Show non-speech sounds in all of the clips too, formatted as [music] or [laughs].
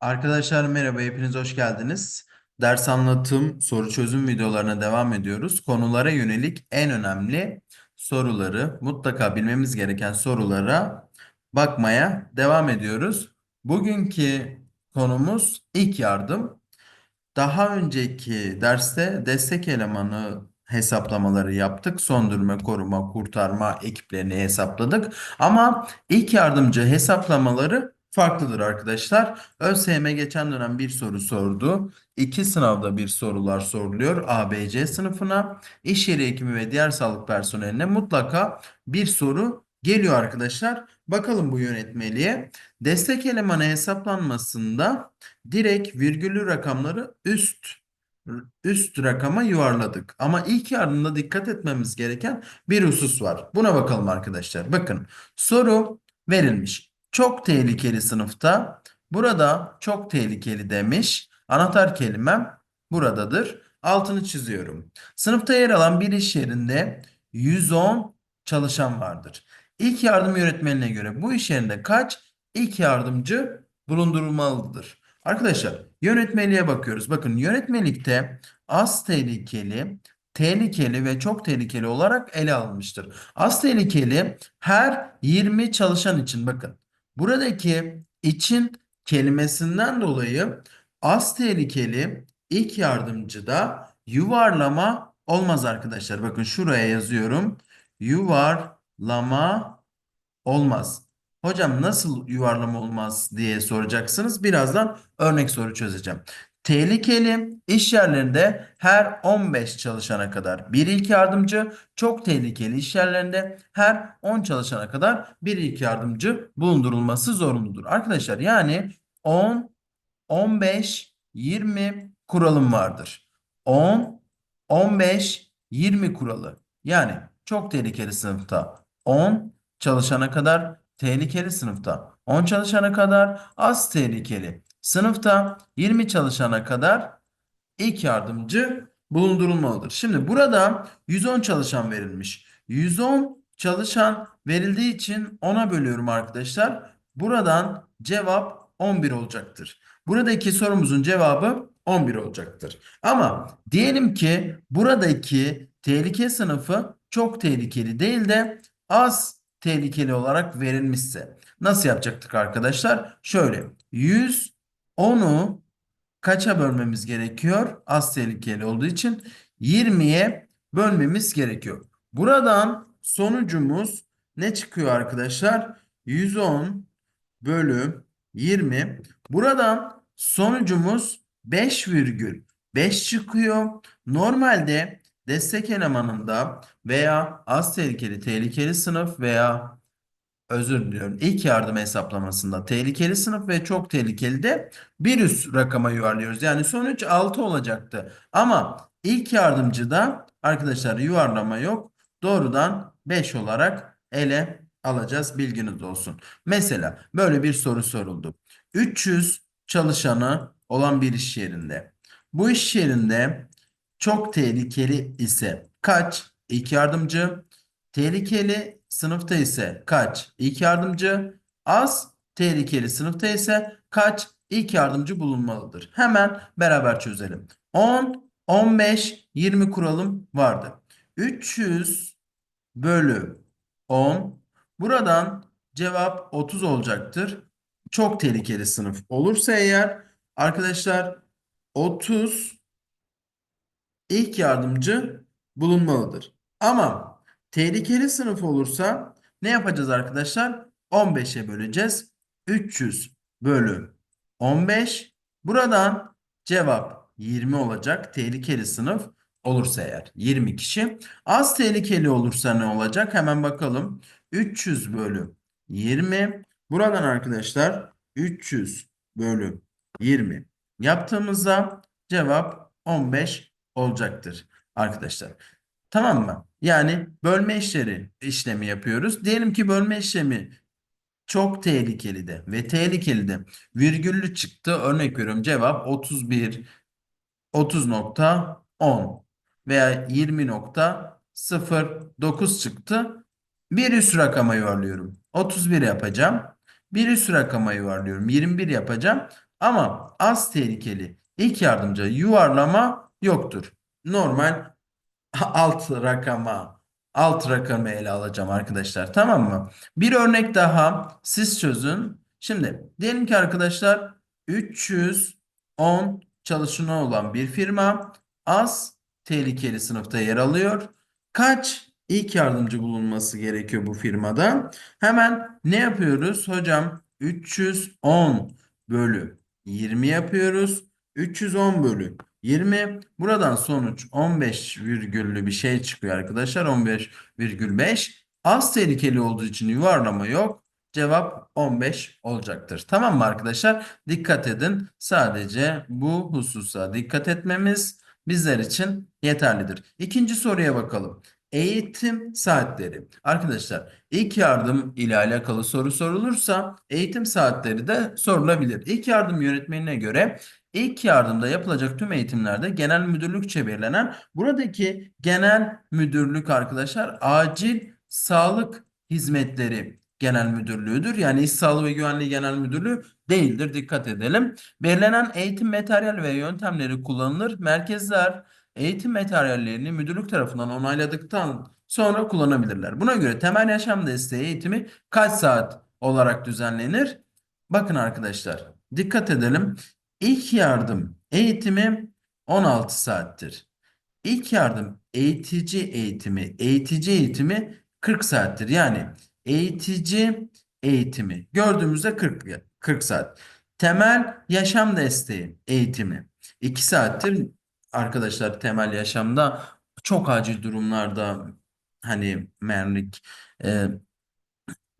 Arkadaşlar merhaba, hepiniz hoş geldiniz. Ders anlatım, soru çözüm videolarına devam ediyoruz. Konulara yönelik en önemli soruları, mutlaka bilmemiz gereken sorulara bakmaya devam ediyoruz. Bugünkü konumuz ilk yardım. Daha önceki derste destek elemanı hesaplamaları yaptık. Söndürme, koruma, kurtarma ekiplerini hesapladık. Ama ilk yardımcı hesaplamaları farklıdır arkadaşlar. ÖSYM geçen dönem bir soru sordu. İki sınavda bir sorular soruluyor. ABC sınıfına, iş yeri hekimi ve diğer sağlık personeline mutlaka bir soru geliyor arkadaşlar. Bakalım bu yönetmeliğe. Destek elemanı hesaplanmasında direkt virgüllü rakamları üst üst rakama yuvarladık. Ama ilk yardımda dikkat etmemiz gereken bir husus var. Buna bakalım arkadaşlar. Bakın soru verilmiş. Çok tehlikeli sınıfta. Burada çok tehlikeli demiş. Anahtar kelimem buradadır. Altını çiziyorum. Sınıfta yer alan bir iş yerinde 110 çalışan vardır. İlk yardım yönetmenine göre bu iş yerinde kaç ilk yardımcı bulundurulmalıdır? Arkadaşlar yönetmeliğe bakıyoruz. Bakın yönetmelikte az tehlikeli, tehlikeli ve çok tehlikeli olarak ele alınmıştır. Az tehlikeli her 20 çalışan için bakın. Buradaki için kelimesinden dolayı az tehlikeli ilk yardımcıda yuvarlama olmaz arkadaşlar. Bakın şuraya yazıyorum. Yuvarlama olmaz. Hocam nasıl yuvarlama olmaz diye soracaksınız. Birazdan örnek soru çözeceğim. Tehlikeli iş yerlerinde her 15 çalışana kadar bir ilk yardımcı, çok tehlikeli iş yerlerinde her 10 çalışana kadar bir ilk yardımcı bulundurulması zorunludur. Arkadaşlar yani 10, 15, 20 kuralım vardır. 10, 15, 20 kuralı. Yani çok tehlikeli sınıfta 10 çalışana kadar tehlikeli sınıfta 10 çalışana kadar az tehlikeli sınıfta 20 çalışana kadar ilk yardımcı bulundurulmalıdır. Şimdi burada 110 çalışan verilmiş. 110 çalışan verildiği için 10'a bölüyorum arkadaşlar. Buradan cevap 11 olacaktır. Buradaki sorumuzun cevabı 11 olacaktır. Ama diyelim ki buradaki tehlike sınıfı çok tehlikeli değil de az tehlikeli olarak verilmişse nasıl yapacaktık arkadaşlar? Şöyle 110'u kaça bölmemiz gerekiyor? Az tehlikeli olduğu için 20'ye bölmemiz gerekiyor. Buradan sonucumuz ne çıkıyor arkadaşlar? 110 bölü 20. Buradan sonucumuz 5,5 çıkıyor. Normalde destek elemanında veya az tehlikeli, tehlikeli sınıf veya özür diliyorum ilk yardım hesaplamasında tehlikeli sınıf ve çok tehlikeli de bir üst rakama yuvarlıyoruz. Yani sonuç 6 olacaktı. Ama ilk yardımcıda arkadaşlar yuvarlama yok. Doğrudan 5 olarak ele alacağız. Bilginiz olsun. Mesela böyle bir soru soruldu. 300 çalışanı olan bir iş yerinde. Bu iş yerinde çok tehlikeli ise kaç? İlk yardımcı. Tehlikeli sınıfta ise kaç? İlk yardımcı. Az tehlikeli sınıfta ise kaç? İlk yardımcı bulunmalıdır. Hemen beraber çözelim. 10, 15, 20 kuralım vardı. 300 bölü 10. Buradan cevap 30 olacaktır. Çok tehlikeli sınıf olursa eğer arkadaşlar 30 ilk yardımcı bulunmalıdır. Ama tehlikeli sınıf olursa ne yapacağız arkadaşlar? 15'e böleceğiz. 300 bölü 15. Buradan cevap 20 olacak. Tehlikeli sınıf olursa eğer 20 kişi. Az tehlikeli olursa ne olacak? Hemen bakalım. 300 bölü 20. Buradan arkadaşlar 300 bölü 20 yaptığımızda cevap 15 olacaktır arkadaşlar. Tamam mı? Yani bölme işleri işlemi yapıyoruz. Diyelim ki bölme işlemi çok tehlikeli de ve tehlikeli de virgüllü çıktı. Örnek veriyorum cevap 31 30.10 veya 20.09 çıktı. Bir üst rakama yuvarlıyorum. 31 yapacağım. Bir üst rakama yuvarlıyorum. 21 yapacağım. Ama az tehlikeli ilk yardımcı yuvarlama yoktur. Normal [laughs] alt rakama alt rakamı ele alacağım arkadaşlar. Tamam mı? Bir örnek daha siz çözün. Şimdi diyelim ki arkadaşlar 310 çalışanı olan bir firma az tehlikeli sınıfta yer alıyor. Kaç ilk yardımcı bulunması gerekiyor bu firmada? Hemen ne yapıyoruz? Hocam 310 bölü 20 yapıyoruz. 310 bölü 20. Buradan sonuç 15 virgüllü bir şey çıkıyor arkadaşlar. 15,5. Az tehlikeli olduğu için yuvarlama yok. Cevap 15 olacaktır. Tamam mı arkadaşlar? Dikkat edin. Sadece bu hususa dikkat etmemiz bizler için yeterlidir. İkinci soruya bakalım. Eğitim saatleri. Arkadaşlar ilk yardım ile alakalı soru sorulursa eğitim saatleri de sorulabilir. İlk yardım yönetmenine göre ilk yardımda yapılacak tüm eğitimlerde genel müdürlükçe belirlenen buradaki genel müdürlük arkadaşlar acil sağlık hizmetleri genel müdürlüğüdür. Yani iş sağlığı ve güvenliği genel müdürlüğü değildir. Dikkat edelim. Belirlenen eğitim materyal ve yöntemleri kullanılır. Merkezler eğitim materyallerini müdürlük tarafından onayladıktan sonra kullanabilirler. Buna göre temel yaşam desteği eğitimi kaç saat olarak düzenlenir? Bakın arkadaşlar dikkat edelim. İlk yardım eğitimi 16 saattir. İlk yardım eğitici eğitimi, eğitici eğitimi 40 saattir. Yani eğitici eğitimi gördüğümüzde 40 40 saat. Temel yaşam desteği eğitimi 2 saattir. Arkadaşlar temel yaşamda çok acil durumlarda hani merlik e,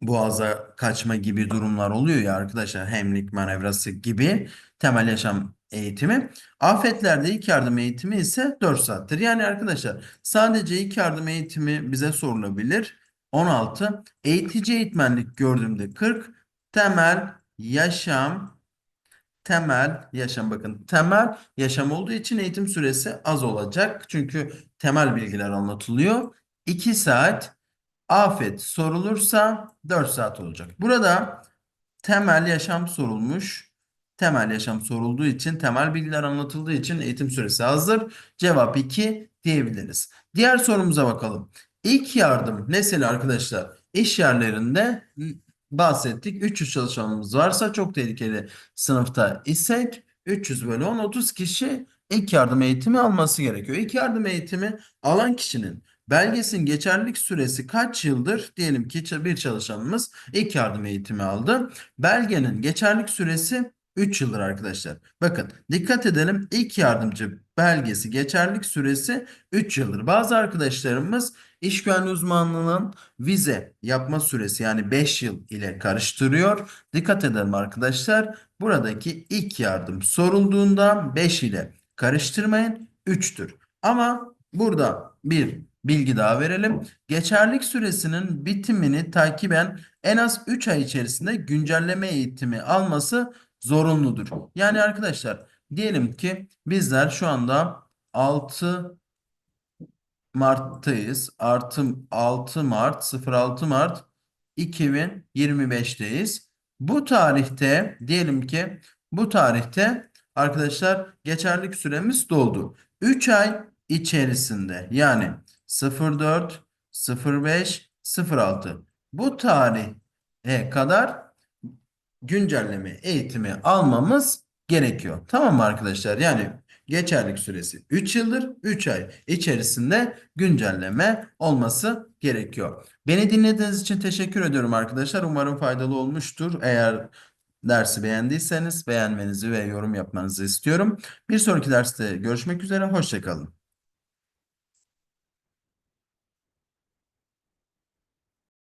boğaza kaçma gibi durumlar oluyor ya arkadaşlar hemlik manevrası gibi temel yaşam eğitimi. Afetlerde ilk yardım eğitimi ise 4 saattir. Yani arkadaşlar sadece ilk yardım eğitimi bize sorulabilir. 16 eğitici eğitmenlik gördüğümde 40 temel yaşam temel yaşam bakın temel yaşam olduğu için eğitim süresi az olacak. Çünkü temel bilgiler anlatılıyor. 2 saat afet sorulursa 4 saat olacak. Burada temel yaşam sorulmuş. Temel yaşam sorulduğu için, temel bilgiler anlatıldığı için eğitim süresi azdır. Cevap 2 diyebiliriz. Diğer sorumuza bakalım. İlk yardım mesela arkadaşlar iş yerlerinde bahsettik. 300 çalışanımız varsa çok tehlikeli sınıfta isek 300 bölü 10 30 kişi ilk yardım eğitimi alması gerekiyor. İlk yardım eğitimi alan kişinin belgesinin geçerlilik süresi kaç yıldır? Diyelim ki bir çalışanımız ilk yardım eğitimi aldı. Belgenin geçerlilik süresi 3 yıldır arkadaşlar. Bakın dikkat edelim ilk yardımcı belgesi geçerlilik süresi 3 yıldır. Bazı arkadaşlarımız iş güvenliği uzmanlığının vize yapma süresi yani 5 yıl ile karıştırıyor. Dikkat edelim arkadaşlar. Buradaki ilk yardım sorulduğunda 5 ile karıştırmayın 3'tür. Ama burada bir bilgi daha verelim. Geçerlik süresinin bitimini takiben en az 3 ay içerisinde güncelleme eğitimi alması zorunludur. Yani arkadaşlar diyelim ki bizler şu anda 6 Mart'tayız. Artı 6 Mart 06 Mart 2025'teyiz. Bu tarihte diyelim ki bu tarihte arkadaşlar geçerlik süremiz doldu. 3 ay içerisinde yani 04 05 06 bu tarihe kadar güncelleme eğitimi almamız gerekiyor. Tamam mı arkadaşlar? Yani geçerlik süresi 3 yıldır 3 ay içerisinde güncelleme olması gerekiyor. Beni dinlediğiniz için teşekkür ediyorum arkadaşlar. Umarım faydalı olmuştur. Eğer dersi beğendiyseniz beğenmenizi ve yorum yapmanızı istiyorum. Bir sonraki derste görüşmek üzere. Hoşçakalın.